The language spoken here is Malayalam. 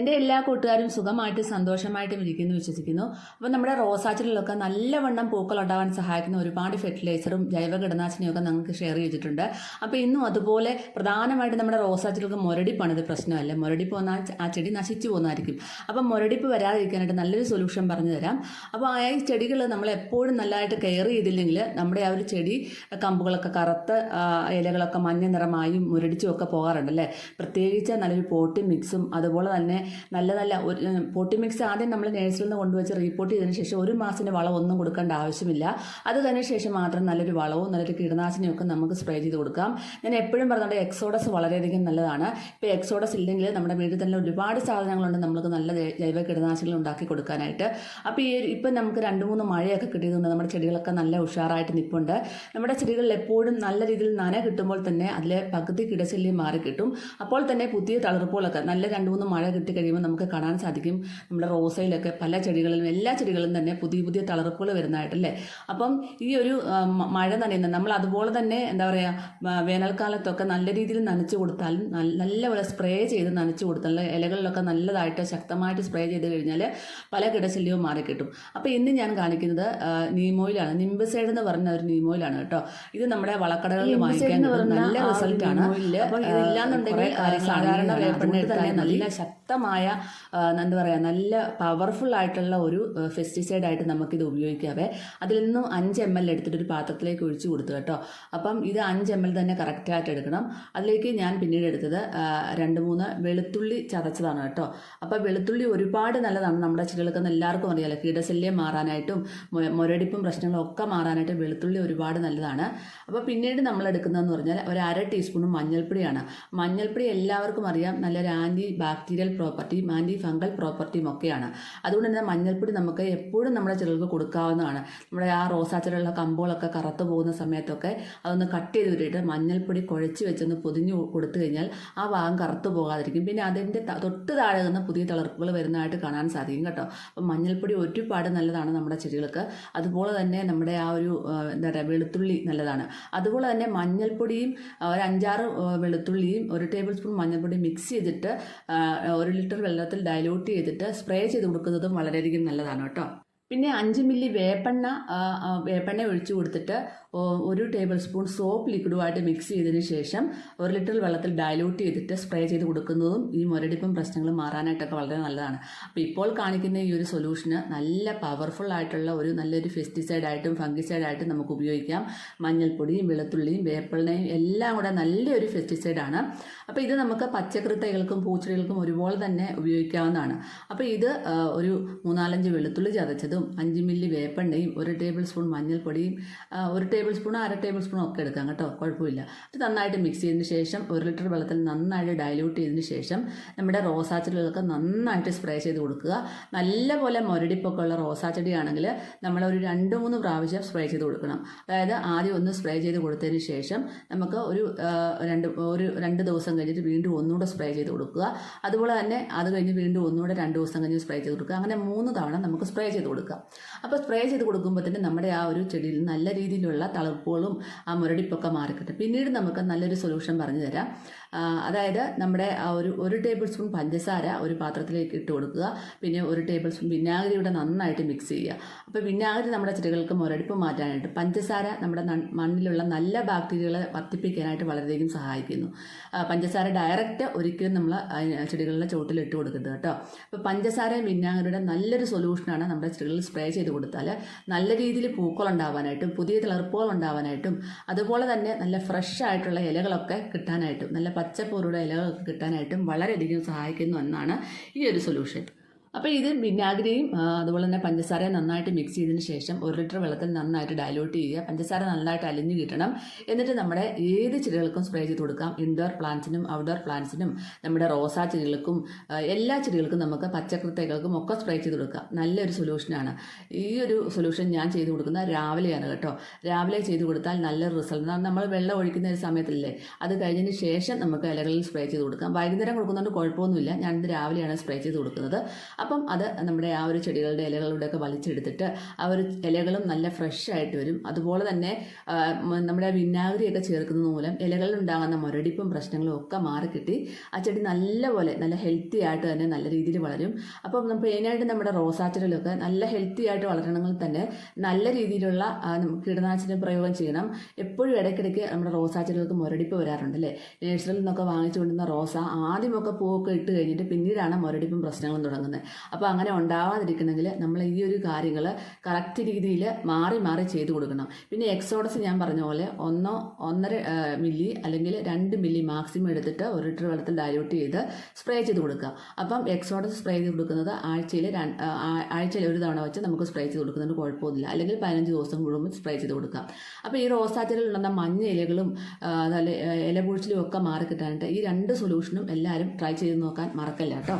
എന്റെ എല്ലാ കൂട്ടുകാരും സുഖമായിട്ടും സന്തോഷമായിട്ടും ഇരിക്കുന്നു വിശ്വസിക്കുന്നു. അപ്പോൾ നമ്മുടെ റോസാച്ചിലൊക്കെ നല്ലവണ്ണം പൂക്കൾ ഉണ്ടാവാൻ സഹായിക്കുന്ന ഒരുപാട് ഫെർട്ടിലൈസറും ജൈവ കീടനാശിനിയും നമുക്ക് ഷെയർ ചെയ്തിട്ടുണ്ട്. അപ്പോൾ ഇന്നും അതുപോലെ പ്രധാനമായിട്ട് നമ്മുടെ റോസാച്ചിലൊക്കെ മുരടിപ്പാണ് ഇത് പ്രശ്നമല്ല. മുരടിപ്പ് വന്നാൽ ആ ചെടി നശിച്ചു പോകുന്നതായിരിക്കും. അപ്പം മുരടിപ്പ് വരാതിരിക്കാനായിട്ട് നല്ലൊരു സൊല്യൂഷൻ പറഞ്ഞു തരാം. അപ്പോൾ ആ ചെടികൾ നമ്മൾ എപ്പോഴും നല്ലതായിട്ട് കെയർ ചെയ്തില്ലെങ്കിൽ നമ്മുടെ ആ ഒരു ചെടി കമ്പുകളൊക്കെ കറുത്ത് ഇലകളൊക്കെ മഞ്ഞ നിറമായും മുരടിച്ചും ഒക്കെ പോകാറുണ്ട് അല്ലേ? പ്രത്യേകിച്ച് നല്ലൊരു പോട്ടി മിക്സും അതുപോലെ തന്നെ നല്ല നല്ല ഒരു പോട്ടി മിക്സ് ആദ്യം നമ്മൾ നേഴ്സറിൽ നിന്ന് കൊണ്ടുവച്ച് റീപ്പോർട്ട് ചെയ്തതിന് ശേഷം ഒരു മാസത്തിന് വളമൊന്നും കൊടുക്കേണ്ട ആവശ്യമില്ല. അത് തന്നെ ശേഷം മാത്രം നല്ലൊരു വളവും നല്ലൊരു കീടനാശിനിയും ഒക്കെ നമുക്ക് സ്പ്രേ ചെയ്ത് കൊടുക്കാം. ഞാൻ എപ്പോഴും പറഞ്ഞുകൊണ്ട് എക്സോഡസ് വളരെയധികം നല്ലതാണ്. ഇപ്പോൾ എക്സോഡസ് ഇല്ലെങ്കിൽ നമ്മുടെ വീട്ടിൽ തന്നെ ഒരുപാട് സാധനങ്ങളുണ്ട് നമുക്ക് നല്ല ജൈവ കീടനാശിനികൾ ഉണ്ടാക്കി കൊടുക്കാനായിട്ട്. അപ്പോൾ ഈ ഇപ്പം നമുക്ക് രണ്ട് മൂന്ന് മഴയൊക്കെ കിട്ടിയതുകൊണ്ട് നമ്മുടെ ചെടികളൊക്കെ നല്ല ഉഷാറായിട്ട് നിൽപ്പുണ്ട്. നമ്മുടെ ചെടികളിൽ എപ്പോഴും നല്ല രീതിയിൽ നന കിട്ടുമ്പോൾ തന്നെ അതിലെ പകുതി കിടശല്യം മാറി കിട്ടും അപ്പോൾ തന്നെ പുതിയ തളിർപ്പുകളൊക്കെ നല്ല രണ്ട് മൂന്ന് മഴ കിട്ടി കഴിയുമ്പോൾ നമുക്ക് കാണാൻ സാധിക്കും. നമ്മുടെ റോസയിലൊക്കെ പല ചെടികളിലും എല്ലാ ചെടികളിലും തന്നെ പുതിയ പുതിയ തളർപ്പുകൾ വരുന്നതായിട്ടല്ലേ? അപ്പം ഈ ഒരു മഴ നനയുന്ന നമ്മൾ അതുപോലെ തന്നെ എന്താ പറയുക വേനൽക്കാലത്തൊക്കെ നല്ല രീതിയിൽ നനച്ചു കൊടുത്താലും നല്ല നല്ലപോലെ സ്പ്രേ ചെയ്ത് നനച്ചു കൊടുത്താൽ ഇലകളിലൊക്കെ നല്ലതായിട്ട് ശക്തമായിട്ട് സ്പ്രേ ചെയ്ത് കഴിഞ്ഞാൽ പല കിടശല്യവും മാറിക്കിട്ടും അപ്പോൾ ഇന്ന് ഞാൻ കാണിക്കുന്നത് നീമോയിലാണ്. നിംബസൈഡ് എന്ന് പറഞ്ഞ ഒരു നീമോയിലാണ് കേട്ടോ. ഇത് നമ്മുടെ വളക്കടകളിൽ വാങ്ങിക്കാൻ നല്ല റിസൾട്ടാണ്. ഇതില്ലാന്നുണ്ടെങ്കിൽ സാധാരണ വേപ്പെണ്ണ നല്ല ശക്തമായ ആ, എന്താ പറയുക നല്ല പവർഫുൾ ആയിട്ടുള്ള ഒരു ഫെസ്റ്റിസൈഡ് ആയിട്ട് നമുക്കിത് ഉപയോഗിക്കാവേ. അതിൽ നിന്നും അഞ്ച് എം എൽ എടുത്തിട്ട് ഒരു പാത്രത്തിലേക്ക് ഒഴിച്ചു കൊടുത്തു കേട്ടോ. അപ്പം ഇത് അഞ്ച് എം എൽ തന്നെ കറക്റ്റായിട്ട് എടുക്കണം. അതിലേക്ക് ഞാൻ പിന്നീട് എടുത്തത് രണ്ട് മൂന്ന് വെളുത്തുള്ളി ചതച്ചതാണ് കേട്ടോ. അപ്പോൾ വെളുത്തുള്ളി ഒരുപാട് നല്ലതാണ്. നമ്മുടെ ചെടികൾക്ക് എല്ലാവർക്കും അറിയാലോ. കീടശല്യം മാറാനായിട്ടും മുരടിപ്പും പ്രശ്നങ്ങളും ഒക്കെ മാറാനായിട്ടും വെളുത്തുള്ളി ഒരുപാട് നല്ലതാണ്. അപ്പോൾ പിന്നീട് നമ്മൾ എടുക്കുന്നതെന്ന് പറഞ്ഞാൽ ഒരു അര ടീസ്പൂൺ മഞ്ഞൾപ്പൊടിയാണ്. മഞ്ഞൾപ്പൊടി എല്ലാവർക്കും അറിയാം. നല്ലൊരു ആന്റി ബാക്ടീരിയൽ പ്രോപ്പർട്ടിയും ആന്റി ഫംഗൽ പ്രോപ്പർട്ടിയും ഒക്കെയാണ്. അതുകൊണ്ട് തന്നെ മഞ്ഞൾപ്പൊടി നമുക്ക് എപ്പോഴും നമ്മുടെ ചെടികൾക്ക് കൊടുക്കാവുന്നതാണ്. നമ്മുടെ ആ റോസാച്ചെടിയുള്ള കമ്പുകളൊക്കെ കറുത്തു പോകുന്ന സമയത്തൊക്കെ അതൊന്ന് കട്ട് ചെയ്ത് വിട്ടിട്ട് മഞ്ഞൾപ്പൊടി കുഴച്ച് വെച്ചൊന്ന് പൊതിഞ്ഞ് കൊടുത്തു കഴിഞ്ഞാൽ ആ ഭാഗം കറുത്തു പോകാതിരിക്കും. പിന്നെ അതിന്റെ തൊട്ട് താഴെ നിന്ന് പുതിയ തളർപ്പുകൾ വരുന്നതായിട്ട് കാണാൻ സാധിക്കും കേട്ടോ. അപ്പം മഞ്ഞൾപ്പൊടി ഒരുപാട് നല്ലതാണ് നമ്മുടെ ചെടികൾക്ക്. അതുപോലെ തന്നെ നമ്മുടെ ആ ഒരു എന്താ പറയുക വെളുത്തുള്ളി നല്ലതാണ്. അതുപോലെ തന്നെ മഞ്ഞൾപ്പൊടിയും ഒരു അഞ്ചാറ് വെളുത്തുള്ളിയും ഒരു ടേബിൾ സ്പൂൺ മഞ്ഞൾപ്പൊടി മിക്സ് ചെയ്തിട്ട് ആ, ലിറ്റർ വെള്ളത്തിൽ ഡയലൂട്ട് ചെയ്തിട്ട് സ്പ്രേ ചെയ്ത് കൊടുക്കുന്നതും വളരെയധികം നല്ലതാണ് കേട്ടോ. പിന്നെ അഞ്ച് മില്ലി വേപ്പെണ്ണ വേപ്പെണ്ണ ഒഴിച്ചു കൊടുത്തിട്ട് ഒരു ടേബിൾ സ്പൂൺ സോപ്പ് ലിക്വിഡുമായിട്ട് മിക്സ് ചെയ്തതിന് ശേഷം ഒരു ലിറ്റർ വെള്ളത്തിൽ ഡയലൂട്ട് ചെയ്തിട്ട് സ്പ്രേ ചെയ്ത് കൊടുക്കുന്നതും ഈ മുരടിപ്പും പ്രശ്നങ്ങളും മാറാനായിട്ടൊക്കെ വളരെ നല്ലതാണ്. അപ്പോൾ ഇപ്പോൾ കാണിക്കുന്ന ഈ ഒരു സൊല്യൂഷന് നല്ല പവർഫുൾ ആയിട്ടുള്ള ഒരു നല്ലൊരു ഫെസ്റ്റിസൈഡായിട്ടും ഫംഗിസൈഡായിട്ടും നമുക്ക് ഉപയോഗിക്കാം. മഞ്ഞൾപ്പൊടിയും വെളുത്തുള്ളിയും വേപ്പിളിനെയും എല്ലാം കൂടെ നല്ലൊരു ഫെസ്റ്റിസൈഡാണ് അപ്പോൾ ഇത് നമുക്ക് പച്ചക്കറി തൈകൾക്കും പൂച്ചെടികൾക്കും ഒരുപോലെ തന്നെ ഉപയോഗിക്കാവുന്നതാണ്. അപ്പോൾ ഇത് ഒരു മൂന്നാലഞ്ച് വെളുത്തുള്ളി ചതച്ചതും അഞ്ച് മില്ലി വേപ്പെണ്ണയും ഒരു ടേബിൾ സ്പൂൺ മഞ്ഞൾപ്പൊടിയും ഒരു ടേബിൾ സ്പൂൺ അര ടേബിൾ സ്പൂൺ ഒക്കെ എടുക്കാം കേട്ടോ. കുഴപ്പമില്ല. അത് നന്നായിട്ട് മിക്സ് ചെയ്തതിന് ശേഷം ഒരു ലിറ്റർ വെള്ളത്തിൽ നന്നായിട്ട് ഡയലൂട്ട് ചെയ്തതിന് ശേഷം നമ്മുടെ റോസാച്ചെടികൾക്ക് നന്നായിട്ട് സ്പ്രേ ചെയ്ത് കൊടുക്കുക. നല്ലപോലെ മുരടിപ്പൊക്കെ ഉള്ള റോസാ ചെടിയാണെങ്കിൽ നമ്മൾ ഒരു രണ്ട് മൂന്ന് പ്രാവശ്യം സ്പ്രേ ചെയ്ത് കൊടുക്കണം. അതായത് ആദ്യം ഒന്ന് സ്പ്രേ ചെയ്ത് കൊടുത്തതിന് ശേഷം നമുക്ക് ഒരു രണ്ട് ഒരു രണ്ട് ദിവസം കഴിഞ്ഞിട്ട് വീണ്ടും ഒന്നുകൂടെ സ്പ്രേ ചെയ്ത് കൊടുക്കുക. അതുപോലെ തന്നെ അത് കഴിഞ്ഞ് വീണ്ടും ഒന്നുകൂടെ രണ്ട് ദിവസം കഴിഞ്ഞ് സ്പ്രേ ചെയ്ത് കൊടുക്കുക. അങ്ങനെ മൂന്ന് തവണ നമുക്ക് സ്പ്രേ ചെയ്ത് കൊടുക്കാം. അപ്പോൾ സ്പ്രേ ചെയ്ത് കൊടുക്കുമ്പോൾ തന്നെ നമ്മുടെ ആ ഒരു ചെടിയിൽ നല്ല രീതിയിലുള്ള തളർപ്പുകളും ആ മുരടിപ്പൊക്കെ മാറിക്കിട്ടും. പിന്നീട് നമുക്ക് നല്ലൊരു സൊല്യൂഷൻ പറഞ്ഞു തരാം അതായത് നമ്മുടെ ഒരു ഒരു ടേബിൾ സ്പൂൺ പഞ്ചസാര ഒരു പാത്രത്തിലേക്ക് ഇട്ട് കൊടുക്കുക. പിന്നെ ഒരു ടേബിൾ സ്പൂൺ വിനാഗിരി ഇവിടെ നന്നായിട്ട് മിക്സ് ചെയ്യുക. അപ്പോൾ വിനാഗിരി നമ്മുടെ ചെടികൾക്ക് മുരടിപ്പ് മാറ്റാനായിട്ട് പഞ്ചസാര നമ്മുടെ മണ്ണിലുള്ള നല്ല ബാക്ടീരിയകളെ വർദ്ധിപ്പിക്കാനായിട്ട് വളരെയധികം സഹായിക്കുന്നു. പഞ്ചസാര ഡയറക്റ്റ് ഒരിക്കലും നമ്മൾ ചെടികളുടെ ചോട്ടിൽ ഇട്ട് കൊടുക്കരുത് കേട്ടോ. അപ്പോൾ പഞ്ചസാരയും വിനാഗിരിയുടെ നല്ലൊരു സൊല്യൂഷനാണ് നമ്മുടെ ചെടികളിൽ സ്പ്രേ ചെയ്ത് കൊടുത്താൽ നല്ല രീതിയിൽ പൂക്കൾ ഉണ്ടാവാനായിട്ടും പുതിയ തിളർപ്പുകൾ ഉണ്ടാവാനായിട്ടും അതുപോലെ തന്നെ നല്ല ഫ്രഷ് ആയിട്ടുള്ള ഇലകളൊക്കെ കിട്ടാനായിട്ടും നല്ല പച്ചപ്പൂറുടെ ഇലകൾ കിട്ടാനായിട്ടും വളരെയധികം സഹായിക്കുന്ന ഒന്നാണ് ഈ ഒരു സൊല്യൂഷൻ അപ്പോൾ ഇത് വിനാഗിരിയും അതുപോലെ തന്നെ പഞ്ചസാരയും നന്നായിട്ട് മിക്സ് ചെയ്തതിന് ശേഷം ഒരു ലിറ്റർ വെള്ളത്തിൽ നന്നായിട്ട് ഡയലൂട്ട് ചെയ്യുക. പഞ്ചസാര നന്നായിട്ട് അലിഞ്ഞു കിട്ടണം. എന്നിട്ട് നമ്മുടെ ഏത് ചെടികൾക്കും സ്പ്രേ ചെയ്ത് കൊടുക്കാം. ഇൻഡോർ പ്ലാന്റ്സിനും ഔട്ട്ഡോർ പ്ലാന്റ്സിനും നമ്മുടെ റോസാ ചെടികൾക്കും എല്ലാ ചെടികൾക്കും നമുക്ക് പച്ചക്കറി തൈകൾക്കും ഒക്കെ സ്പ്രേ ചെയ്ത് കൊടുക്കാം. നല്ലൊരു സൊല്യൂഷനാണ് ഈ ഒരു സൊല്യൂഷൻ ഞാൻ ചെയ്ത് കൊടുക്കുന്നത് രാവിലെയാണ് കേട്ടോ. രാവിലെ ചെയ്ത് കൊടുത്താൽ നല്ലൊരു റിസൾട്ട് നമ്മൾ വെള്ളം ഒഴിക്കുന്ന ഒരു സമയത്തില്ലേ അത് കഴിഞ്ഞതിന് ശേഷം നമുക്ക് ഇലകളിൽ സ്പ്രേ ചെയ്ത് കൊടുക്കാം. വൈകുന്നേരം കൊടുക്കുന്നതുകൊണ്ട് കുഴപ്പമൊന്നുമില്ല. ഞാനിത് രാവിലെയാണ് സ്പ്രേ ചെയ്ത് കൊടുക്കുന്നത്. അപ്പം അത് നമ്മുടെ ആ ഒരു ചെടികളുടെ ഇലകളുടെ ഒക്കെ വലിച്ചെടുത്തിട്ട് ആ ഒരു ഇലകളും നല്ല ഫ്രഷ് ആയിട്ട് വരും. അതുപോലെ തന്നെ നമ്മുടെ വിനാഗിരിയൊക്കെ ചേർക്കുന്നത് മൂലം ഇലകളിൽ ഉണ്ടാകുന്ന മുരടിപ്പും പ്രശ്നങ്ങളും ഒക്കെ മാറിക്കിട്ടി. ആ ചെടി നല്ലപോലെ നല്ല ഹെൽത്തി ആയിട്ട് തന്നെ നല്ല രീതിയിൽ വളരും. അപ്പം മെയിനായിട്ട് നമ്മുടെ റോസാച്ചെടികളൊക്കെ നല്ല ഹെൽത്തി ആയിട്ട് വളരണമെങ്കിൽ തന്നെ നല്ല രീതിയിലുള്ള കീടനാശിനി പ്രയോഗം ചെയ്യണം. എപ്പോഴും ഇടയ്ക്കിടയ്ക്ക് നമ്മുടെ റോസാച്ചെടികൾക്ക് മുരടിപ്പ് വരാറുണ്ട് അല്ലേ? നേഴ്സറിയിൽ നിന്നൊക്കെ വാങ്ങിച്ചു കൊണ്ടുവന്ന റോസ ആദ്യമൊക്കെ പൂവൊക്കെ ഇട്ട് കഴിഞ്ഞിട്ട് പിന്നീടാണ് മുരടിപ്പും പ്രശ്നങ്ങളും തുടങ്ങുന്നത്. അപ്പോൾ അങ്ങനെ ഉണ്ടാവാതിരിക്കണമെങ്കിൽ നമ്മൾ ഈ ഒരു കാര്യങ്ങൾ കറക്റ്റ് രീതിയിൽ മാറി മാറി ചെയ്തു കൊടുക്കണം. പിന്നെ എക്സോഡസ് ഞാൻ പറഞ്ഞ പോലെ ഒന്നോ ഒന്നര മില്ലി അല്ലെങ്കിൽ രണ്ട് മില്ലി മാക്സിമം എടുത്തിട്ട് ഒരു ലിറ്റർ വെള്ളത്തിൽ ഡയലൂട്ട് ചെയ്ത് സ്പ്രേ ചെയ്ത് കൊടുക്കുക. അപ്പം എക്സോഡസ് സ്പ്രേ ചെയ്ത് കൊടുക്കുന്നത് ആഴ്ചയിൽ ആഴ്ചയിൽ ഒരു തവണ വെച്ച് നമുക്ക് സ്പ്രേ ചെയ്ത് കൊടുക്കുന്നതിന് കുഴപ്പമൊന്നുമില്ല. അല്ലെങ്കിൽ പതിനഞ്ച് ദിവസം കൂടുമ്പോൾ സ്പ്രേ ചെയ്ത് കൊടുക്കാം അപ്പോൾ ഈ റോസാച്ചലിൽ ഉണ്ടെന്ന മഞ്ഞ ഇലകളും അതല്ല ഇലപൊഴിച്ചിലും ഒക്കെ മാറി കിട്ടാനായിട്ട് ഈ രണ്ട് സൊല്യൂഷനും എല്ലാവരും ട്രൈ ചെയ്ത് നോക്കാൻ മറക്കല്ല കേട്ടോ.